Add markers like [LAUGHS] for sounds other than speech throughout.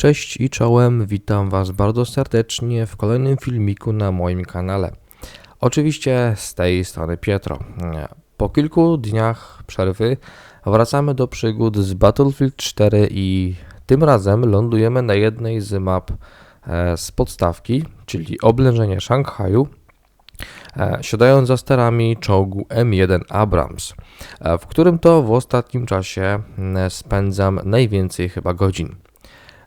Cześć i czołem, witam Was bardzo serdecznie w kolejnym filmiku na moim kanale. Oczywiście z tej strony Pietro. Po kilku dniach przerwy wracamy do przygód z Battlefield 4 i tym razem lądujemy na jednej z map e, z podstawki, czyli oblężenie Szanghaju, e, siadając za sterami czołgu M1 Abrams, e, w którym to w ostatnim czasie spędzam najwięcej chyba godzin.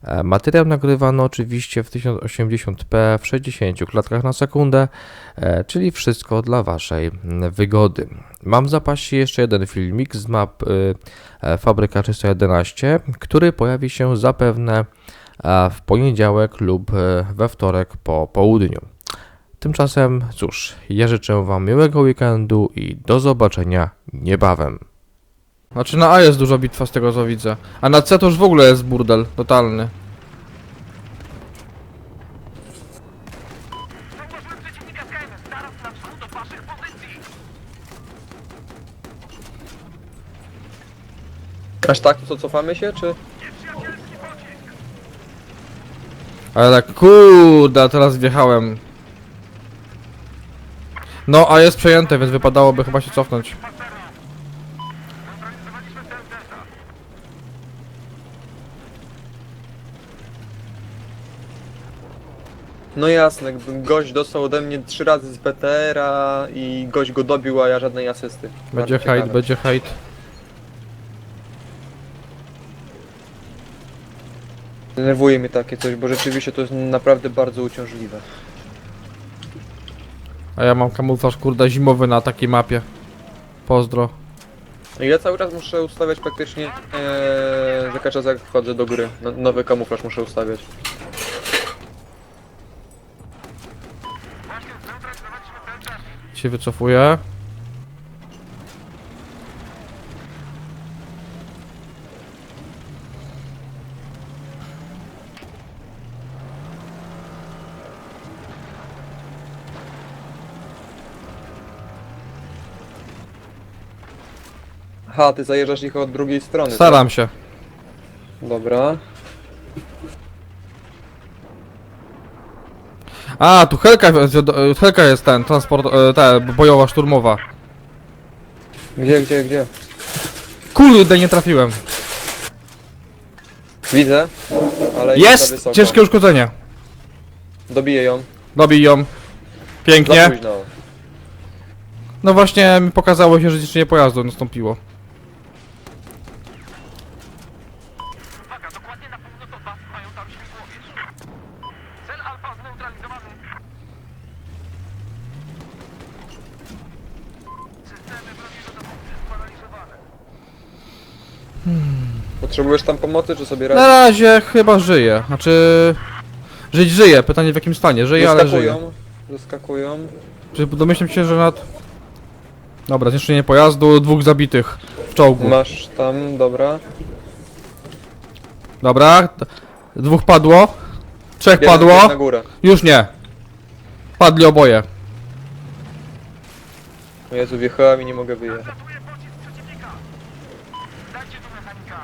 E, Materiał nagrywano oczywiście w 1080p w 60 klatkach na sekundę, e, czyli wszystko dla Waszej mm, wygody. Mam w zapasie jeszcze jeden filmik z map y, e, Fabryka 311, który pojawi się zapewne w poniedziałek lub we wtorek po południu. Tymczasem, cóż, ja życzę Wam miłego weekendu i do zobaczenia niebawem. Znaczy na A jest duża bitwa z tego co widzę. A na C to już w ogóle jest burdel, totalny. Aż tak, to co, cofamy się, czy? Ale tak, kurde, teraz wjechałem. No, a jest przejęte, więc wypadałoby chyba się cofnąć. No jasne, gdybym gość dostał ode mnie trzy razy z BTR-a i gość go dobił, a ja żadnej asysty. Będzie Bardzo ciekawe. będzie hejt. Denerwuje mnie takie coś, bo rzeczywiście to jest naprawdę bardzo uciążliwe. A ja mam kamuflaż, kurde, zimowy na takiej mapie. Pozdro. I ja cały czas muszę ustawiać praktycznie ee, za każdym razem jak wchodzę do gry. No, nowy kamuflaż muszę ustawiać. Się wycofuję. Aha, ty zajeżdżasz ich od drugiej strony. Staram się. Tak? Dobra. A, tu Helka, e, Helka jest ten, transport, e, ta, bojowa, szturmowa. Gdzie, gdzie, gdzie? Kurde, nie trafiłem. Widzę, ale Jest! wysoko. Ciężkie uszkodzenie. Dobiję ją. Dobij ją. Za Pięknie. późno. No właśnie mi pokazało się, że zniszczenie pojazdu nastąpiło. Uwaga, dokładnie na północ od was mają tam śmigłowiec. Cel alfa zneutralizowany. Systemy broni dodawcy sparaliżowane. Potrzebujesz tam pomocy, czy sobie Na radzisz? razie chyba żyje. Znaczy... Żyć żyje. Pytanie w jakim stanie. Żyje, ale żyje. Zaskakują. Zaskakują. Czy domyślam się, że nad... Dobra, zniszczenie pojazdu, dwóch zabitych w czołgu. Masz tam, dobra. Dobra, d- dwóch padło. Trzech padło. Na górę. Już nie. Padli oboje. O Jezu, wjechałem i nie mogę wyjechać. Ratuje pocisk przeciwnika. Dajcie tu mechanika.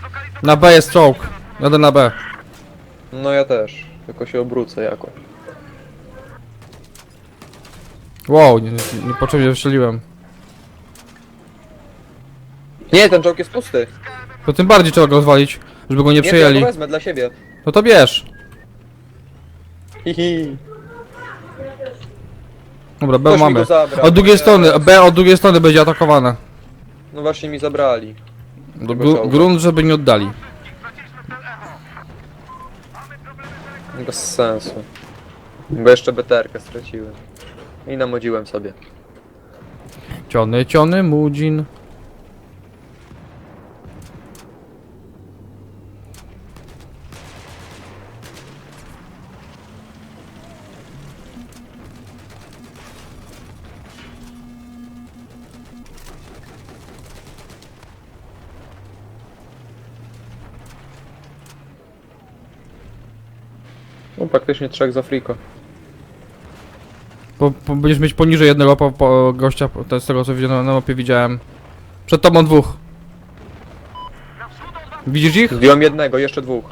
Zlokalizować Na B jest czołg. Jadę na B. No ja też. Tylko się obrócę jakoś. Wow, nie, nie, niepotrzebnie wystrzeliłem. Nie, ten czołg jest pusty. To tym bardziej trzeba go rozwalić, żeby go nie Nie, to ja przejęli. wezmę dla siebie. No to bierz. Hihi. Dobra, B mi mamy. go zabrał. Od drugiej strony, B od drugiej strony będzie atakowane. No właśnie mi zabrali. Do gru, grunt, żeby nie oddali. Bez sensu. Bo jeszcze BTR-kę straciłem. I namodziłem sobie. Ciony, ciony, mudzin. No praktycznie trzech z Afriko. Bo, bo będziesz mieć poniżej jednego po, po gościa, to z tego co widzę na, mapie widziałem. Przed tobą dwóch. Widzisz ich? Zdjąłem jednego, jeszcze dwóch.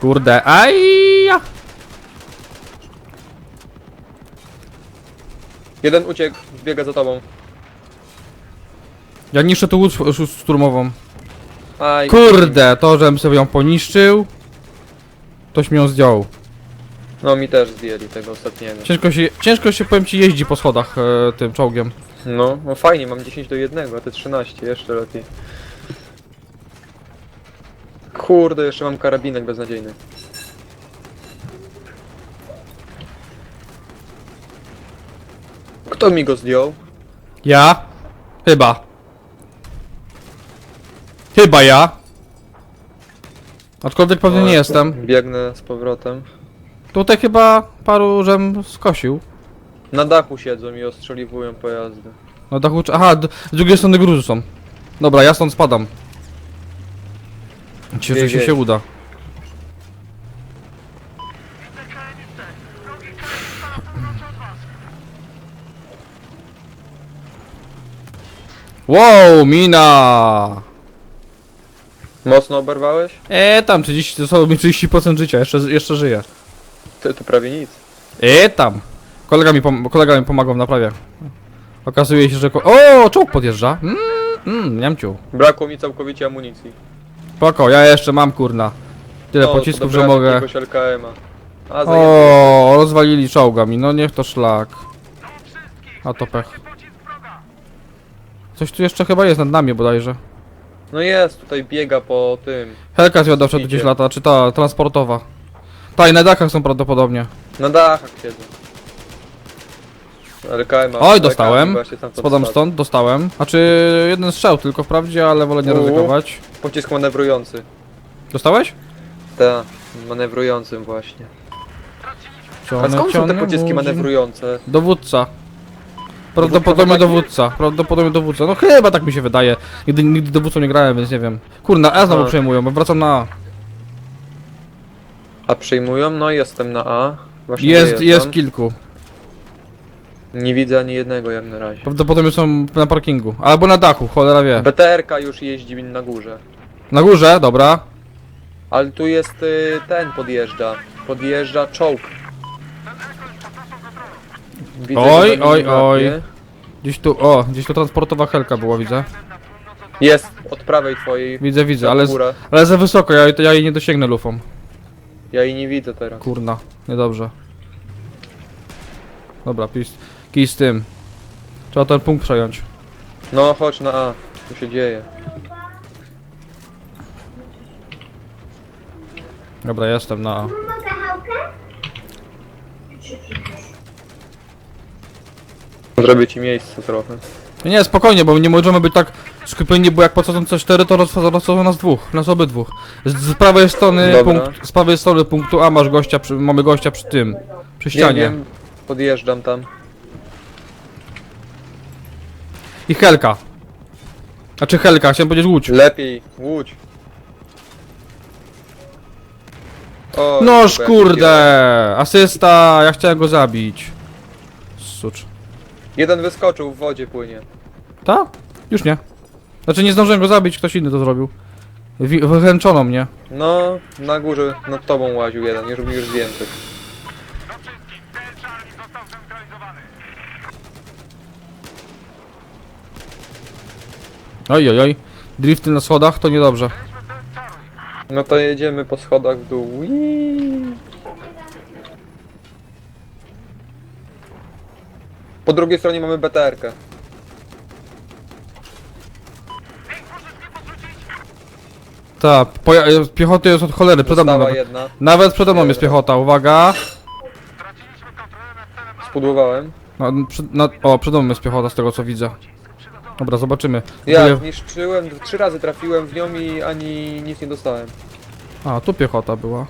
Kurde, aj! Jeden uciekł, biega za tobą. Ja niszczę tu łódź sz- szturmową. Aj, Kurde, to żebym sobie ją poniszczył. Toś mi ją zdjął. No mi też zdjęli tego ostatniego. Ciężko się, ciężko się powiem ci jeździ po schodach e, tym czołgiem. No, no fajnie, mam 10 do 1, a ty 13, jeszcze lepiej. Kurde, jeszcze mam karabinek beznadziejny. Kto mi go zdjął? Ja? Chyba. Chyba ja. Aczkolwiek pewnie nie jestem. Biegnę z powrotem. Tutaj chyba paru żem skosił. Na dachu siedzą i ostrzeliwują pojazdy. No dachu... Aha, d- z drugiej strony gruzy są. Dobra, ja stąd spadam. Cieszę się, się uda. Wow, mina! Mocno oberwałeś? E, tam 30, to są mi 30% życia, jeszcze, jeszcze żyję. To, to prawie nic. E, tam. Kolega mi, pom kolega mi pomagał w naprawie. Okazuje się, że... Ko o, czołg podjeżdża. Mmm, mm, niamciu. Brakło mi całkowicie amunicji. Spoko, ja jeszcze mam kurna. Tyle No, pocisków, to że dobrałem mogę... jakiegoś LKM-a. A, zajęty. O, rozwalili czołga mi, no niech to szlak. A to pech. Coś tu jeszcze chyba jest nad nami bodajże. No jest, tutaj biega po tym. Helka zwiadowcza tu gdzieś lata, czy ta transportowa. Ta i na dachach są prawdopodobnie. Na dachach siedzą. LKM. Oj, dostałem. Tam Spadam stąd, dostałem. A czy jeden strzał tylko wprawdzie, ale wolę nie U. ryzykować. Pocisk manewrujący. Dostałeś? Ta, manewrującym właśnie. A skąd są te pociski manewrujące? Dowódca. Prawdopodobnie Dowódca. Prawdopodobnie dowódca. No chyba tak mi się wydaje. Nigdy, nigdy dowódcą nie grałem, więc nie wiem. Kurna, A znowu Aha. przejmują, bo wracam na A. A przyjmują? No jestem na A. Właśnie Jest, dojeżdżam. jest kilku. Nie widzę ani jednego jak na razie. Prawdopodobnie są na parkingu. Albo na dachu, cholera wie. BTR-ka już jeździ na górze. Na górze, dobra. Ale tu jest y, ten podjeżdża. Podjeżdża czołg. Widzę Oj, oj, oj. Gdzieś tu, o, gdzieś tu transportowa helka była, widzę. Jest, od prawej twojej. Widzę, widzę, ale, z- ale za wysoko, ja, ja jej nie dosięgnę lufą. Ja jej nie widzę teraz. Kurna, niedobrze. Dobra, pis, kij z tym. Trzeba ten punkt przejąć. No chodź na A. Co się dzieje? Dobra, jestem na A. Zrobię ci miejsce trochę. Nie, nie, spokojnie, bo nie możemy być tak skupieni, bo jak podsadzą C4, to roz- rozsadzą nas dwóch, nas obydwóch. Z, z prawej strony Dobra. punkt, z prawej strony punktu A masz gościa, przy, mamy gościa przy tym, przy Nie ścianie. wiem, podjeżdżam tam. I Helka. Znaczy Helka, chciałem powiedzieć Łódź. Lepiej, łódź. O, Noż kurde! Asysta, ja chciałem go zabić. Sucz. Jeden. Wyskoczył, w wodzie płynie. Ta? Już nie. Znaczy nie zdążyłem go zabić, ktoś inny to zrobił. Wi- Wychęczono mnie. No, na górze nad tobą łaził jeden, już już zdjęty. Do wszystkich, cel Charlie został zneutralizowany. Oj, oj, oj. Drifty na schodach to niedobrze. No to jedziemy po schodach w dół. Uiii. Po drugiej stronie mamy BTR-kę. Ta, poja- piechoty jest od cholery, przede mną Została nawet. jedna. Nawet przede mną jest piechota, uwaga. Spudłowałem. No, przy, na, o, przede mną jest piechota z tego co widzę. Dobra, zobaczymy. Ja Tyle- zniszczyłem, trzy razy trafiłem w nią i ani nic nie dostałem. A, tu piechota była.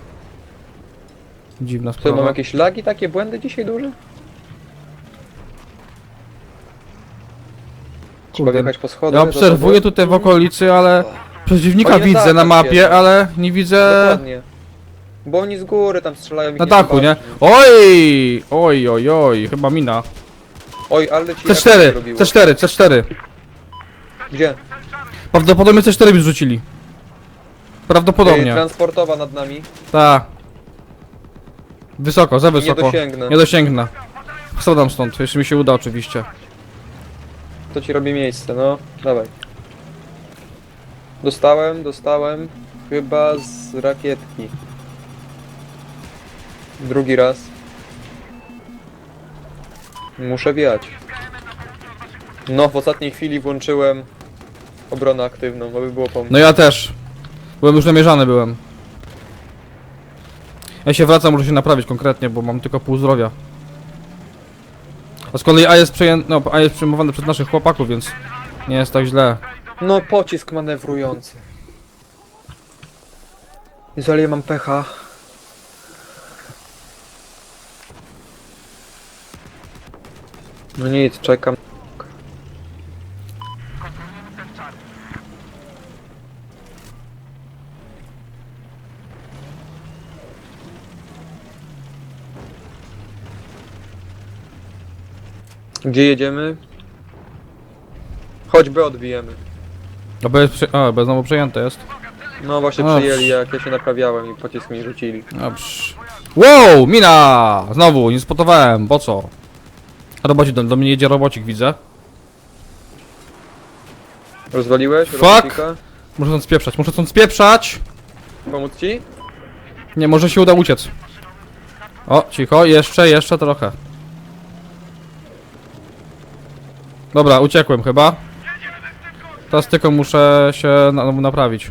Dziwna Co, mam sprawa. jakieś lagi, takie błędy dzisiaj duże? Kurde. wjechać po schodach. Ja obserwuję tobą? tutaj w okolicy, ale przeciwnika Oni na widzę na dachach mapie, siedzą. ale nie widzę Dokładnie. Bo oni z góry tam strzelają i na dachu, nie? Oj! Oj, oj, oj, chyba mina. Oj, ale ci C4, jak zrobiło. C4, C4. Gdzie? Prawdopodobnie C4 mi zrzucili. Prawdopodobnie. Ej, Transportowa nad nami. Tak. Wysoko, za Nie wysoko. dosięgnę. Nie dosięgnę. Spadam stąd, jeśli mi się uda oczywiście. To ci robi miejsce, no. Dawaj. Dostałem, dostałem. Chyba z rakietki. Drugi raz. Muszę wiać. No, w ostatniej chwili włączyłem obronę aktywną, aby było po mnie. No ja też. Byłem już namierzany byłem. Ja się wracam, muszę się naprawić konkretnie, bo mam tylko pół zdrowia. A z kolei A jest przejęty, no A jest przejmowany przez naszych chłopaków, więc nie jest tak źle. No, pocisk manewrujący. Ja mam pecha. No nic, czekam. Gdzie jedziemy? Choćby odbijemy. A B jest, prze... A, B znowu przejęte jest. No właśnie No, przyjęli psz. jak ja się naprawiałem i pocisk mi rzucili. Dobrze. Wow, mina! Znowu, nie spotowałem, po co? Robocik, do, do mnie jedzie robocik, widzę. Rozwaliłeś? Fuck! robocika? Muszę stąd spieprzać, muszę stąd spieprzać! Pomóc ci? Nie, może się uda uciec. O, cicho, jeszcze, jeszcze trochę. Dobra, uciekłem chyba. Teraz tylko muszę się na, naprawić.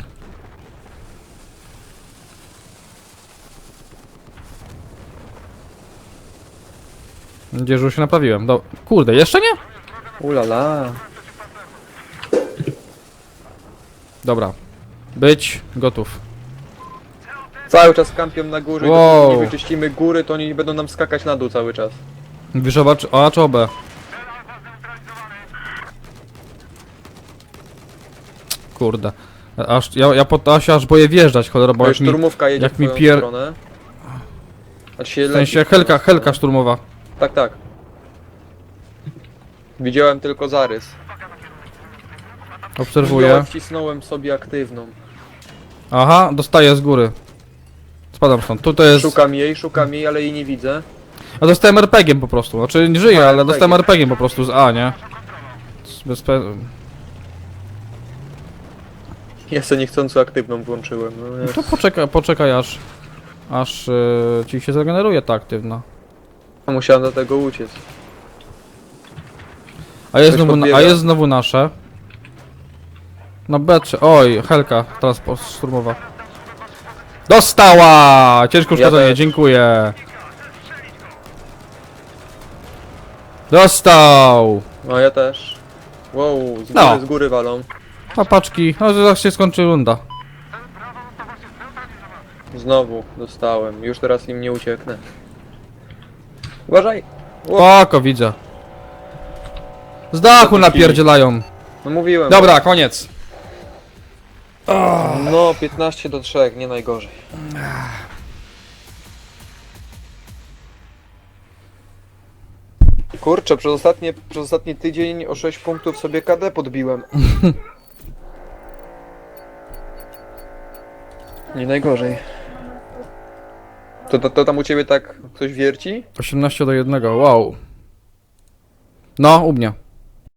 Mam nadzieję, że już się naprawiłem. Do... Kurde, jeszcze nie? Ulala. Dobra. Być gotów. Cały czas kampią na górze Wow. dopóki nie wyczyścimy góry, to oni będą nam skakać na dół cały czas. Wiesz, A czy Kurde. Aż, ja, ja, się aż boję wjeżdżać, cholera, bo jak mi... szturmówka jedzie jak w mi twoją pier- stronę. Się W sensie helka, helka szturmowa. Tak, tak. Widziałem tylko zarys. Ja Obserwuję. wcisnąłem sobie aktywną. Aha, dostaję z góry. Spadam stąd. Tu to jest... Szukam jej, szukam jej, ale jej nie widzę. A dostałem RPG po prostu. Znaczy nie żyję, ale dostałem RPG po prostu z A, nie? Z- Bez pe... Ja sobie niechcąco aktywną włączyłem. No, nie. To poczekaj, poczekaj aż... Aż yy, ci się zregeneruje ta aktywna. Musiałem do tego uciec. A jest, Ktoś znowu, podbiega? a jest znowu nasze. No becze. Oj, Helka, transport szturmowa. Dostała! Ciężko Ja uszkodzenie, dziękuję. Dostał! No ja też. Wow, z góry, No. z góry walą. Papaczki, no zaraz się skończy runda. Znowu dostałem. Już teraz im nie ucieknę. Uważaj! Oko, widzę. Z dachu napierdzielają. No mówiłem. Dobra, koniec. No, 15 do 3, nie najgorzej. Kurczę, przez, ostatnie, przez ostatni tydzień o 6 punktów sobie KD podbiłem. [LAUGHS] nie najgorzej. To, to, to tam u ciebie tak ktoś wierci? 18 do 1, wow. No, u mnie.